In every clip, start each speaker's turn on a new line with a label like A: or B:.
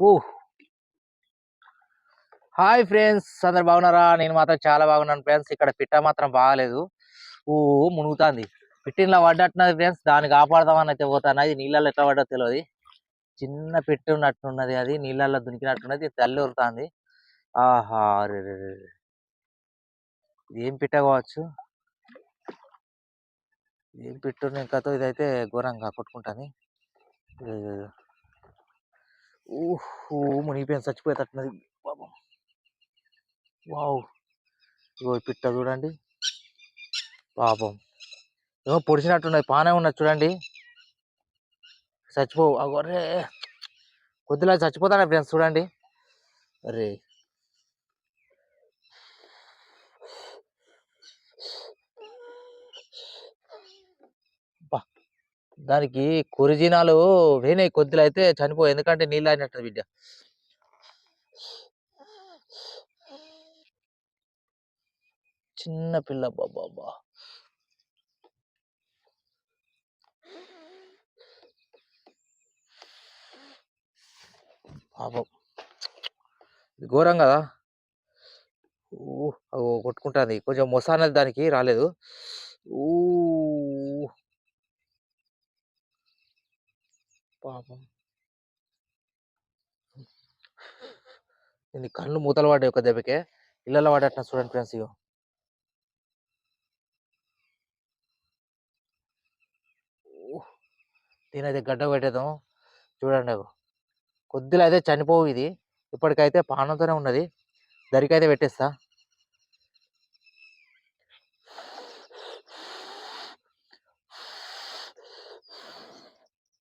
A: ఊ hi friends! అందరు బాగున్నారా? నేను మాత్రం చాలా బాగున్నాను ఫ్రెండ్స్. ఇక్కడ పిట్ట మాత్రం బాగాలేదు. ఓ మునుగుతాంది. పిట్టిన్లా పడ్డట్టున్నది ఫ్రెండ్స్. దాన్ని కాపాడదామని అయితే పోతాను అది నీళ్ళల్లో ఎట్లా పడ్డో తెలియదు చిన్న పెట్టి ఉన్నట్టున్నది అది. నీళ్ళల్లో దునికినట్టున్నది. తల్లి ఉరుతుంది. ఆహా! ఏం పిట్ట కావచ్చు? ఏం పిట్టు ఇంకాతో ఇదైతే ఘోరంగా కొట్టుకుంటుంది. ఊహు మునిగిపోయింది చచ్చిపోయేటట్టున్నది పాపం వావ్ ఇగో పిట్ట చూడండి. పాపం. ఏమో పొడిచినట్టున్నది పానే ఉన్నది చూడండి. చచ్చిపో అరే కొద్దిలా చచ్చిపోతానే ఫ్రెండ్స్ చూడండి. అరే. దానికి కొరిజినాలు వేనాయి కొద్దిలో అయితే చనిపో ఎందుకంటే నీళ్ళు అయినట్టు బిడ్డ. చిన్న పిల్ల బాబా పాపం. ఇది ఘోరం కదా. ఊ కొట్టుకుంటుంది. కొంచెం మొస అనేది దానికి రాలేదు. ఊ. పాపం. ఇది కళ్ళు మూతలు పడ్డాయి ఒక దెబ్బకే? ఇళ్ళలో పడేట చూడండి ఫ్రెండ్స్ ఇగో. దీనైతే గడ్డ పెట్టేద్దాం. చూడండి అగో. కొద్దిలో అయితే చనిపోవు ఇది. ఇప్పటికైతే పానంతోనే ఉన్నది. దరికైతే పెట్టేస్తా.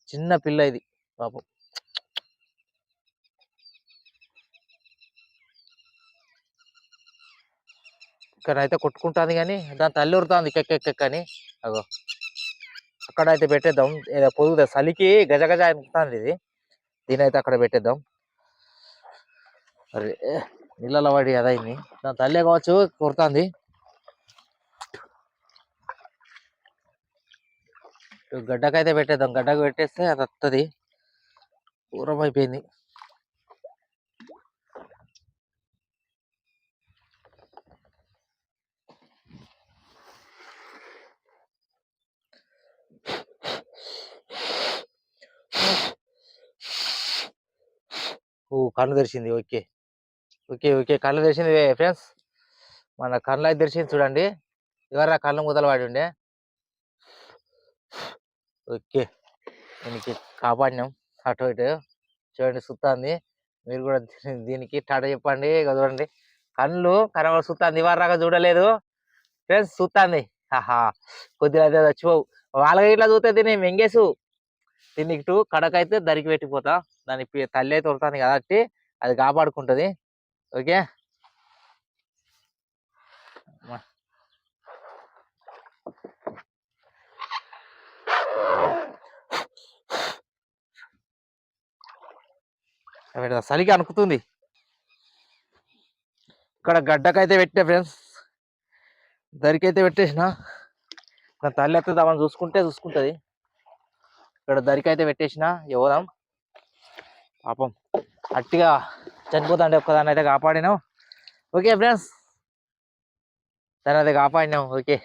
A: చిన్న పిల్ల ఇది పాపం. అయితే కొట్టుకుంటుంది కానీ దాని తల్లి ఉరుతుంది కెక్కెక్కెక్ అని. అగో. అయితే పెట్టేద్దాం. ఏదో పొదుగుదా చలికి గజ గజ అనుకుంటుంది ఇది. దీని అయితే అక్కడ పెట్టేద్దాం. అరే నీళ్ళలో పడి అదైంది. దాని తల్లే కావచ్చు కొడుతుంది. గడ్డకైతే పెట్టేద్దాం. గడ్డకు పెట్టేస్తే అది వస్తుంది దూరం అయిపోయింది. ఓ కళ్ళు తెరిచింది. ఓకే. Okay okay. కళ్ళు తెరిచింది ఫ్రెండ్స్. మన కళ్ళు అయితే తెరిచింది చూడండి. ఎవరా కళ్ళు ముదలు వాడి ఉండే? ఓకే. దీనికి కాపాడినాం. అటు ఇటు చూడండి సుత్తాంది. మీరు కూడా దీనికి టాటా చెప్పండి చూడండి. కళ్ళు కనబడి సుత్తాంది. ఇవరాగా చూడలేదు. ఫ్రెండ్స్ సుత్తాంది. ఆహా! కొద్దిగా అయితే చచ్చిపోవు. వాళ్ళకి ఇట్లా చూస్తే దీన్ని మెంగేసు. దీనికి ఇటు కడకైతే దరికి పెట్టిపోతా. దాని తల్లి అయితే ఉడుతుంది కాబట్టి అది కాపాడుకుంటుంది. ఓకే? పెడతా. చలికి అనుకుతుంది. ఇక్కడ గడ్డకైతే పెట్టా ఫ్రెండ్స్. దరికైతే పెట్టేసిన. నా తల్లి అయితే దాన్ని చూసుకుంటే చూసుకుంటుంది. ఇక్కడ దరికైతే పెట్టేసిన ఇవ్వదాం పాపం. అట్టిగా చనిపోతాంటే ఒక్కదాన్ని అయితే కాపాడినాం. Okay friends. దాన్ని అయితే కాపాడినాం ఓకే.